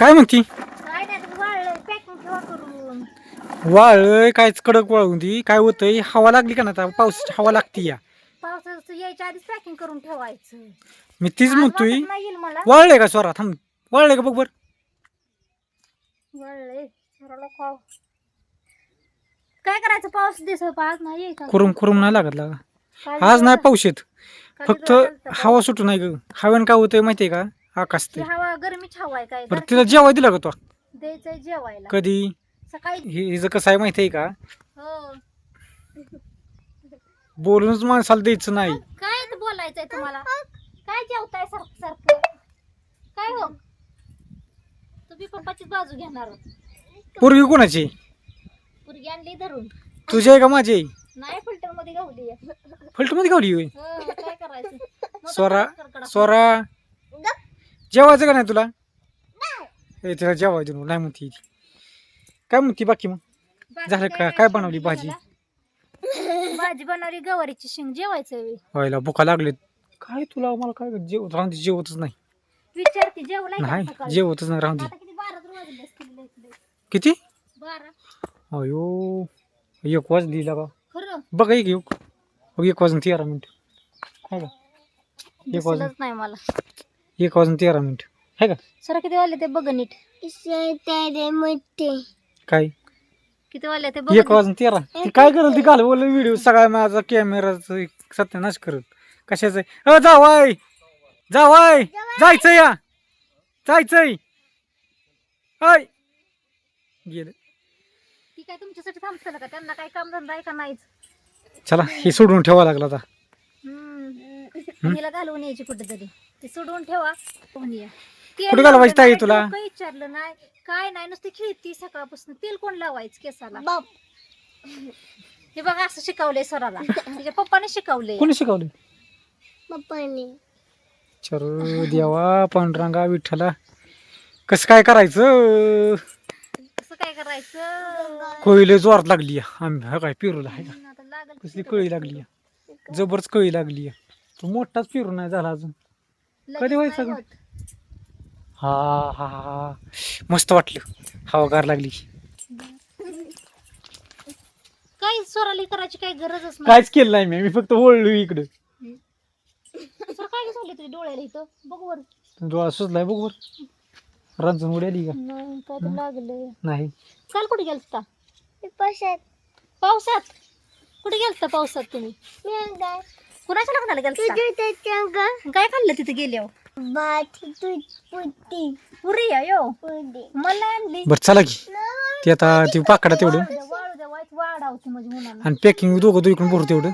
काय म्हणती? काय नाही तर वाळलंय पॅकिंग ठेवा करून. वाळ कायच कडक वाळून ती काय होतंय? हवा लागली का ना आता? पावसाची हवा लागती या. पावसाचं यायच्या आधीच पॅकिंग करून ठेवायचं. मी तीच आज म्हणतोय. वाटत नाही येईल मला. वाळलंय का स्वरा? थांब. वाळलंय का बघ बर? वाळलंय. काय करायचं? पाऊस दिसत आज नाही कुरुम कुरुम नाही लागत लागा काल आज नाही पाऊस येत. फक्त पाऊस. हवा सुटू नाही ग. हवेन काय होतंय माहितीये का? आकाश ती ते. हवा गरमीच हवा आहे काय? बरं तिला जेवाय दिला का तो? द्यायचंय जेवायला. कधी? सकाळी हे हिचं कसं आहे माहितीये का? हो. बोलूनच माणसाला द्यायचं नाही. काय बोलायचंय तुम्हाला? काय जेवताय सारखं सारखं? काय हो? तुम्ही पप्पाचीच बाजू घेणार पूर्वी कोणाची? पुरगी आणली धरून. तुझी आहे का माझी? आहे नाही फिल्टरमध्ये गावली मध्ये गावली होय? हो, काय करायचं? स्वरा. स्वरा जेवायचं का नाही तुला? ए तिला जेवाय देऊ नाही म्हणती ती. काय म्हणती बाकी मग? झालं का? काय बनवली भाजी? भाजी बनवली गवारीची शेंग जेवायचं व्हायला भुका लागलेत. काय तुला मला काय जेव राहून दे, जेवतच नाही. विचारते जेवलाय का नाही सकाळी? जेवतच नाही आता किती बारा तर वाजले असतील लय लय. किती? बारा. अयो एक वाजली का खरं? बघा एक एक. एक वाजून तेरा मिनिट. आहे का एक वाजून. दिसलंच नाही मला. एक वाजून तेरा मिनिट. आहे का? सर किती वाजले ते बघ नीट. काय? किती वाजले ते बघ एक वाजून तेरा. ती काय करेल? ती काल बोल व्हिडिओ सगळा माझा कॅमेराचा सत्यानाश करत कशाचं? अ जावाय जावाय जायचं या! जायचंय! हाय गेलं. ती काय तुमच्यासाठी का? त्यांना काय काम धंदा आहे का नाहीच? चला हे सोडून ठेवा लागला आता. हम्म. हिला घालवून यायची कुठेतरी. ते सोडून ठेवा. कोण या. कुठे घालवायची ताई तुला? विचारलं नाही. काय नाही नुसती खेळती सकाळपासून. तेल कोण लावायचं केसाला? हे बघा असं शिकवलंय स्वराला तिच्या पप्पाने शिकवलंय. कोणी शिकवले चर देवा पांडुरंगा विठ्ठला. कसं काय करायचं? कसं काय करायचं? कोळीले जोरात लागली हा काय पिरूला आहे का? कसली कळी लागली. जबरच कळी लागली आहे. तो मोठाच पिरू नाही झाला अजून. कधी व्हायचं ग? हा हा हा मस्त वाटलं. हवागार लागली. काय स्वराली करायची काही गरजच नाही. काहीच केलं नाही मी. मी फक्त ओळलो इकडं. सर काय झाले तुझ्या डोळ्याला इथं? बघ वर डोळा सुजलाय बघ वर रंजून उडी आली का? नाही काय तर लागले नाही. काल कुठे गेलता? पावसात. कुठे गेलता पावसात तुम्ही? कुणाच्या लग्नाला गेलता? काय खाल्लं तिथे गेल्यावर? पुरी आहे यो. मला आणली. बरं चला की. ते आता ती पाकडा तेवढं. वाळू द्या वाईट वाढावती म्हणजे आणि पॅकिंग दोघं दोघं भरू तेवढं.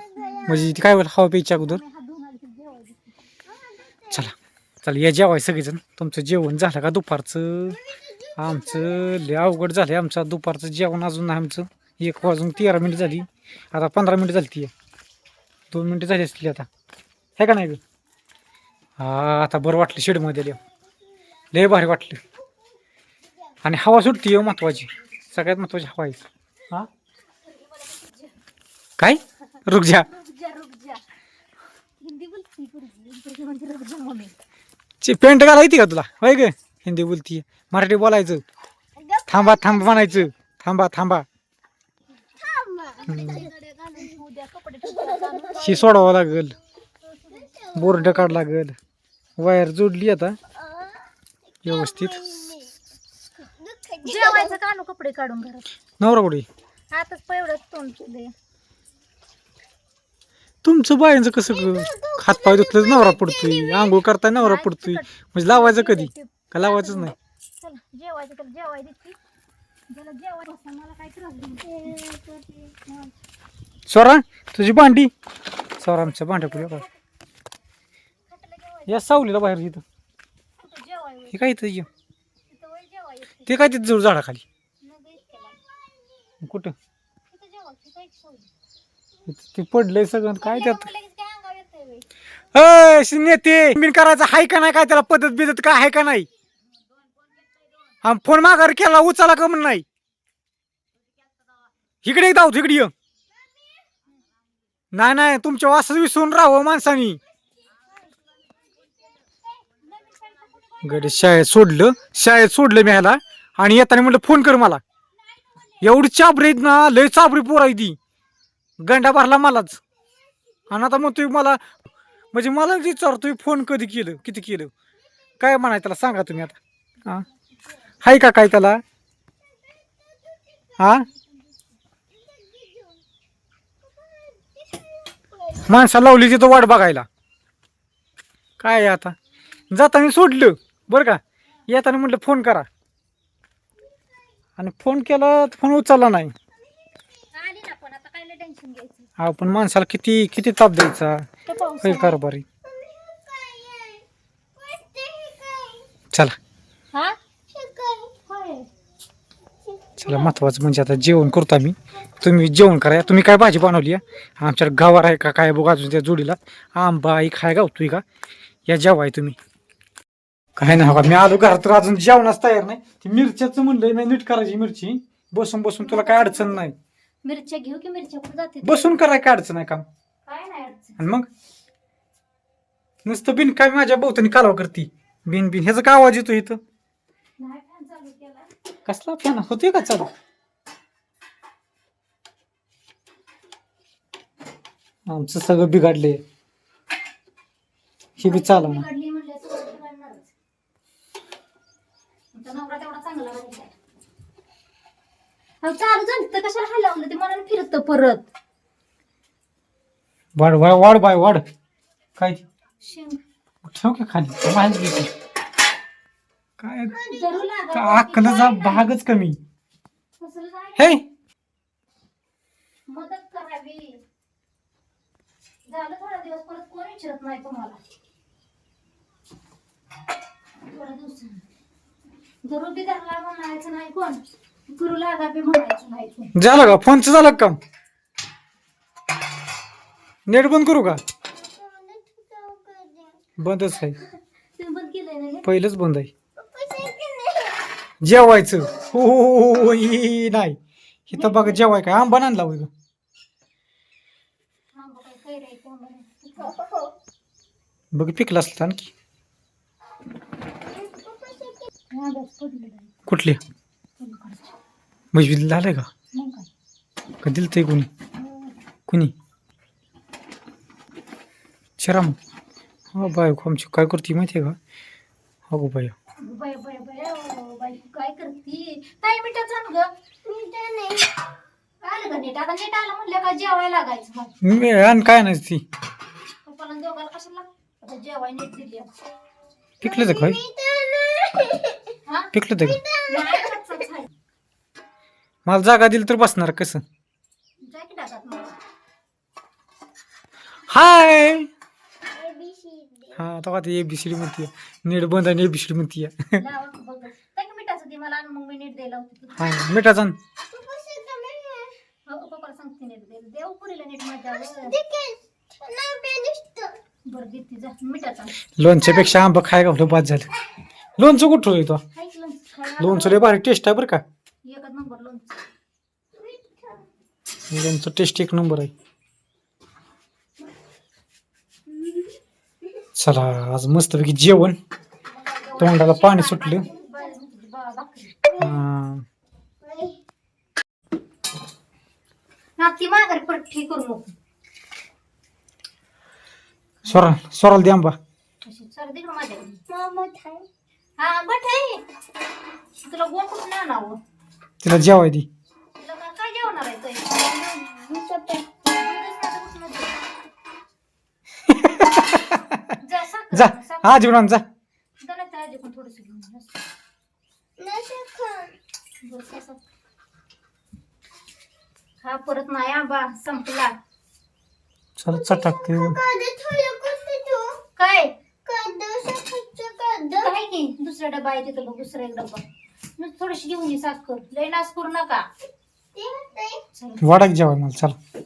म्हणजे ती काय होईल हवा प्यायच्या अगोदर. जेवायची. चला. चला या जेवाय सगळेजण. तुमचं जेवण झालं का दुपारचं? आमचं लय अवघड झालं आमचं दुपारचं जेवण अजून नाही आमचं. एक वाजून तेरा मिनिट झाली. आता पंधरा मिनिट झाली ती. दोन मिनिटं झाली असतील आता. हे का नाही ग? हा आता बरं वाटलं शेडमध्ये आल्या लय भारी वाटलं. आणि हवा सुटती हो महत्वाची. सगळ्यात महत्वाची हवा आहे. हा? काय? रुक जा. रुक जा रुक जा. हिंदी बोलती पोरगी. पोरगी म्हणते रुक जा मम्मी. ची पेंट घालायची का तुला? होय ग? हिंदी बोलती. मराठी बोलायचं. थांबा थांबा म्हणायचं. थांबा थांबा. शी सोडावं लागल. बोर्ड काढ लागल. वायर जोडली आता. व्यवस्थित. जेवायचं कानू कपडे काढून घरात? नवरा कुठे आताच पेवढंच तोंड केलंय. तुमचं बायांचं कसं ग? हातपाय धुतलं नवरा पडतोय. आंघोळ करताय नवरा पडतोय. म्हणजे लावायचं कधी? का लावायचंच नाही? जेवायचं असं मला काय त्रास देऊ. स्वरा तुझी भांडी? स्वरा आमच्या भांड्या पुढे जेवायचं या सावलीला बाहेर इथं. कुठं जेवाय होय. हे काय इथं. ते काय तिथं जोड झाडाखाली. कुठं. ते पडलंय सगळं. काय त्यात? नेते बिन करायचं हाय का नाही? काय त्याला पद्धत बिदत काय आहे का नाही? फोन माघार केला उचला का म्हण नाही? इकडे धाव इकडे ये. नाही नाही तुमच्या वासच विसरून राहावं माणसानी. गडे शाळेत सोडलं शाळेत सोडलं मी ह्याला. आणि येताना म्हटलं फोन कर मला. एवढी चाबरी आहेत ना लय चाबरी पोर ती गंडा भरला मलाच. आणि आता मग तुम्ही मला म्हणजे मला विचारतोय फोन कधी केलं किती केलं. काय म्हणाय त्याला सांगा तुम्ही आता. हां? हाय का काय त्याला? हा? माणसा लावली तिथं वाट बघायला. काय आहे आता? जाताना सोडलं बरं का? येताना म्हटलं फोन करा. आणि फोन केला तर फोन उचलला नाही. हा पण माणसाला किती किती ताप द्यायचा? काही आहे. कारभारी चला हा होय. चला महत्वाचं म्हणजे आता जेवण करतो आम्ही. तुम्ही जेवण करा. तुम्ही काय भाजी बनवली आहे? आमच्या गावावर आहे का काय बघा अजून त्या जोडीला. आंबा आई खाय गावतोय का? या जेवाय तुम्ही. काय नाही बघा मी आलो घरात तर अजून जेवणाच तयार नाही. ती मिरच्याचं म्हणलंय नाही नीट करायची मिरची. बसून बसून तुला काय अडचण नाही. मिरच्या घेऊ की मिरच्या? कुठे जाते बसून कराय काय अडचण आहे काम. काय नाही अडचण. आणि मग? नुसतं बिन काय माझ्या भोवतानी कालवा करती. बिन बिन. ह्याचा काय आवाज येतो इथं? कसला फॅन होतोय का? चालू. आमचं सगळं बिघडले हे बी. अहो, चालू झाली तर कशाला हलवलं ते फिरत परत. वाढ वाढ वाढ बाय वाढ. काय? ठेव का खाली. माहिती काय. का अक्कलचा भागच कमी? हे? मदत करावी. झालं थोडा दिवस परत कोण विचारत नाही तुम्हाला? थोड्या दिवसांनी जरूर बी धरला म्हणायचं नाही कोण. गुरु लागा बी म्हणायचं नाही कोण. झालं का? फोनचं झालं का काम? नेट बंद करू का? बंदच आहे. तुम्ही बंद केलंय ना हे? पहिलंच बंद आहे. जेवायचं. हो हो, हो, हो, ही नाही. इथं बघा जेवाय काय? आंबा आणला होय बघ, पिकलं असलं आणखी. कुठले. म्हणजे झालंय का? का दिलं ते कुणी? कुणी? शराम हा बाय आमची काय करते माहिती आहे का? हो बाय. बाय बाय बाय ओ, बाई तू काय करती? सांग ग. आलं का नीट? आता नीट आलं म्हणलं का जेवायला लागायचं मग? मी आणि काय नाही ती. पप्पाला आणि दोघाला कशाला? आता जेवाय नीट दिली. पिकलं तर काय हा? पिकलं तर नाही कच्चाच आहे. मला जागा दिली तर बसणार कसं? जा की डागात मला. हाय! हा आता ते एबीसीडी म्हणतीये. नीट बंद आणि एबीसीडी म्हणतीये लावा की बघ. काय की मिठाचं दे मला आणि मग मी नीट द्यायला होते हा मिठाचा आण. हो, पप्पाला सांगते नीट द्यायला देव पुरीला नीट माझ्या बरं देते जा मिठाचा लोणच्यापेक्षा आंबा खाय गावलं बाद झालं. लोणचं कुठं ऐकलं खायला लोणचं लय भारी टेस्ट आहे बरं का. एकच नंबर लोणचं. लोणचं टेस्ट एक नंबर आहे. चला आज मस्तपैकी जेवण. तोंडाला पाणी सुटलं. हा. स्वरा स्वराला दे आंबा. हा तिला जेवाय दे. जा. हा जा. थोडंसं घेऊन. हा परत नाही आंबा संपला. चला चटाकते काय? काय की? दुसरा डबा आहे तिथं बघ दुसरा एक डबा. थोडीशी घेऊन ये साखर लय नास करू नका. चला. वाडा जेवाय मला चला.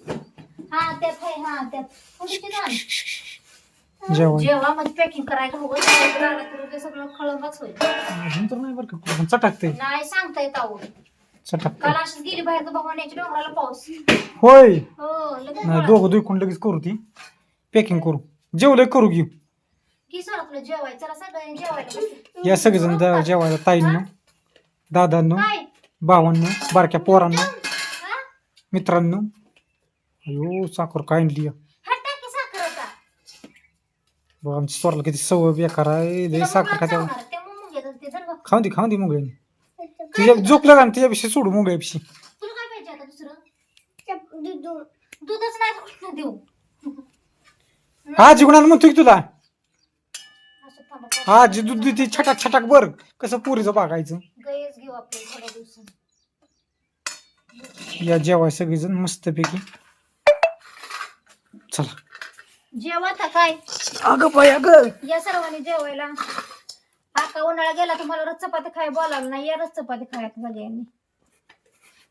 हा त्यात आहे हा त्यात. थोडीशी. जेवाय जेव्हा मध्ये पॅकिंग करायला हवं त्यावेळेस लागलं तर ते सगळं खळंबच होईल. अजून तर नाही बरं का पण चटाकते. नाही सांगता येत चटाकते. काल अशीच गेली बाहेर तर भगवान्याच्या डोंगराला पाऊस. होय. हो लगेच नाही पळाली. दोघं दुखून लगेच करू ती. पॅकिंग करू. जेवलं करू घेऊ की सोडा तुला जेवाय चला सगळ्यांनी जेवायला बसू. या सगळेजण दा- जेवायला ताईंनो दादांनो काय? भावांनो बारक्या पोरांनो हा? मित्रांनो. अयो साखर काय आणली या. बघ आमच्या स्वराला किती सवय बेकार आहे तुला साखर खात्या. खाऊन दे खाऊन दे मुंगळ्याने तुझ्या झोपलं का तुझ्यापेक्षा सोडू मुंगळ्यापेक्षा तुला काय पाहिजे आता दुसरं? दूधच नाही तर कुठनं देऊ? हा जिगुणाला म्हणतोय की तुला. असं. हा जी दूध देते छटाक छटाक बर कसं पुरीचं बघायचं गैस घेऊ आपल्या थोड्या दिवसांनी. या जेवाय सगळेजण मस्तपैकी. चला. जेवा आता काय? अगं बाय अगं. या सर्वांनी जेवायला. आका उन्हाळा गेला तुम्हाला रस चपाती खाय बोलावलं नाही. या रस चपाती खायला सगळ्यांनी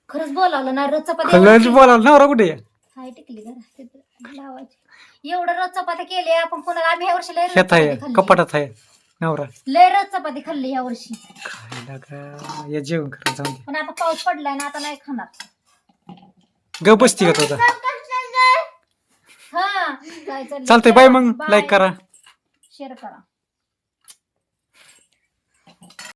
खरंच बोलावलं नाही रस चपाती खलंच बोलाल नवरा कुठे? आहे? हाय टिकली तिथं लावायची. एवढं रस चपाती केली आपण कोणाला आम्ही ह्या वर्षी लय रस आहे चपाती खाल्ली. कपाटात आहे नवरा. लय रस चपाती खाल्ली ह्या वर्षी. खायला का या जेवण करा जाऊन दे. पण आता पाऊस पडलाय ना आता नाही खाणार. ग बसती का तुझा हा काय चाललंय? चालतंय बाय मग Bye. लाईक करा शेअर करा